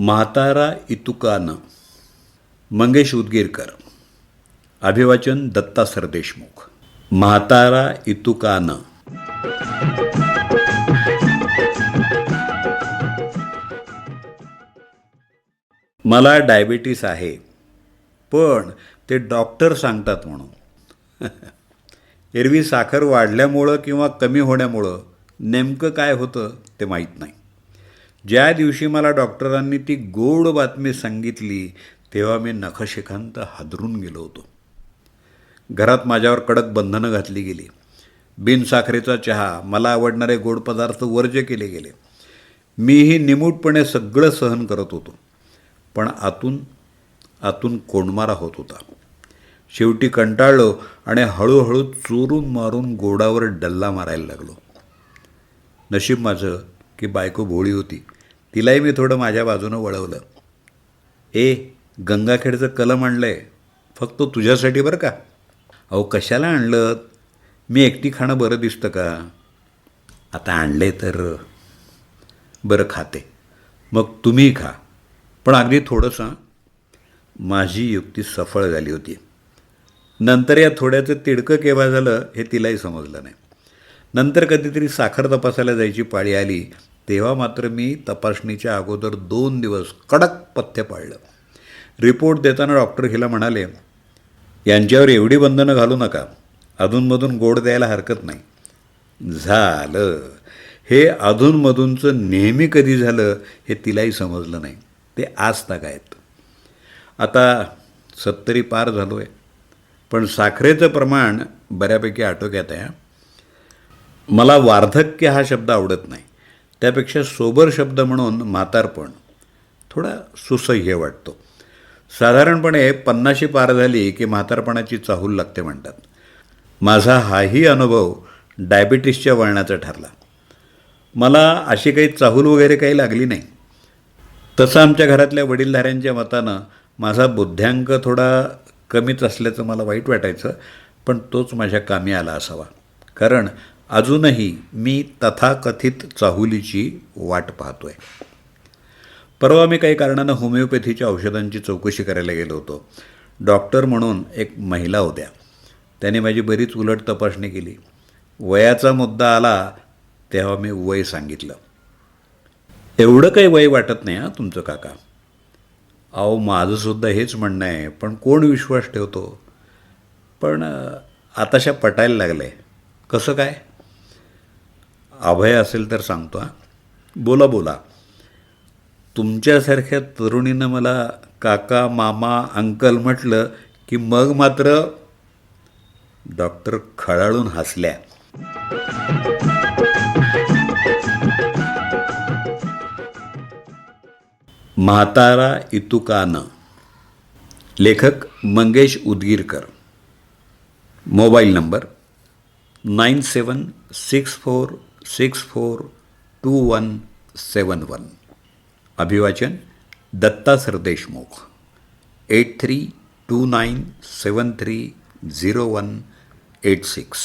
म्हातारा इतुकानं. मंगेश उदगीरकर. अभिवाचन दत्ता सरदेशमुख. म्हातारा इतुकानं. मला डायबिटीस आहे. पण ते डॉक्टर सांगतात म्हणून. एरवी साखर वाढल्यामुळं किंवा कमी होण्यामुळं नेमकं काय होतं ते माहीत नाही. ज्या दिवशी मला डॉक्टरांनी ती गोड बातमी सांगितली तेव्हा मी नखशिखांत हादरून गेलो होतो. घरात माझ्यावर कडक बंधनं घातली गेली. बिनसाखरेचा चहा मला आवडणारे गोड पदार्थ वर्ज्य केले गेले. मीही निमूटपणे सगळं सहन करत होतो. पण आतून आतून कोंडमारा होत होता. शेवटी कंटाळलो आणि हळूहळू चोरून मारून गोडावर डल्ला मारायला लागलो. नशीब माझं की बायको भोळी होती. तिलाही मी थोडं माझ्या बाजूनं वळवलं. ए गंगाखेडचं कलम आणलं आहे फक्त तुझ्यासाठी बरं का? अहो कशाला आणलं मी एकटी खाणं बरं दिसतं का? आता आणले तर बरं खाते. मग तुम्ही खा. पण अगदी थोडंसं माझी युक्ती सफळ झाली होती. नंतर या थोड्याचं तिडकं केव्हा झालं हे तिलाही समजलं नाही. नंतर कधीतरी साखर तपासायला जायची पाळी आली. तेव्हा मात्र मी तपासणीच्या अगोदर दोन दिवस कडक पथ्य पाळलं. रिपोर्ट देताना डॉक्टर हिला म्हणाले यांच्यावर एवढी बंधनं घालू नका. अधूनमधून गोड द्यायला हरकत नाही. झालं. हे अधूनमधूनचं नेहमी कधी झालं हे तिलाही समजलं नाही. ते आज तक आहेत. आता सत्तरी पार झालो आहे पण साखरेचं प्रमाण बऱ्यापैकी आटोक्यात आहे मला वार्धक्य हा शब्द आवडत नाही. त्यापेक्षा सोबर शब्द म्हणून म्हातारपण थोडा सुसह्य वाटतो. साधारणपणे पन्नाशी पार झाली की म्हातारपणाची चाहूल लागते म्हणतात. माझा हाही अनुभव डायबिटीसच्या वळणाचा ठरला. मला अशी काही चाहूल वगैरे काही लागली नाही. तसं आमच्या घरातल्या वडीलधाऱ्यांच्या मतानं माझा बुद्ध्यांक थोडा कमीच असल्याचं मला वाईट वाटायचं पण तोच माझ्या कामी आला असावा. कारण अजूनही मी तथाकथित चाहुलीची वाट पाहतोय. परवा मी काही कारणानं होमिओपॅथीच्या औषधांची चौकशी करायला गेलो होतो. डॉक्टर म्हणून एक महिला होत्या. त्याने माझी बरीच उलट तपासणी केली. वयाचा मुद्दा आला तेव्हा मी वय सांगितलं. एवढं काही वय वाटत नाही हां तुमचं काका. अहो माझंसुद्धा हेच म्हणणं आहे पण कोण विश्वास ठेवतो? पण आताशा पटायला लागलं आहे कसं काय? अभय असेल तर सांगतो हां. बोला बोला. तुमच्यासारख्या तरुणीनं मला काका मामा अंकल म्हटलं की मग मात्र डॉक्टर खळाळून हसल्या. म्हातारा इतुकानं. लेखक Mangesh Udgirkar. Mobile number nine seven six four six four two one seven one अभिवाचन Datta Sardeshmukh eight three two nine seven three zero one eight six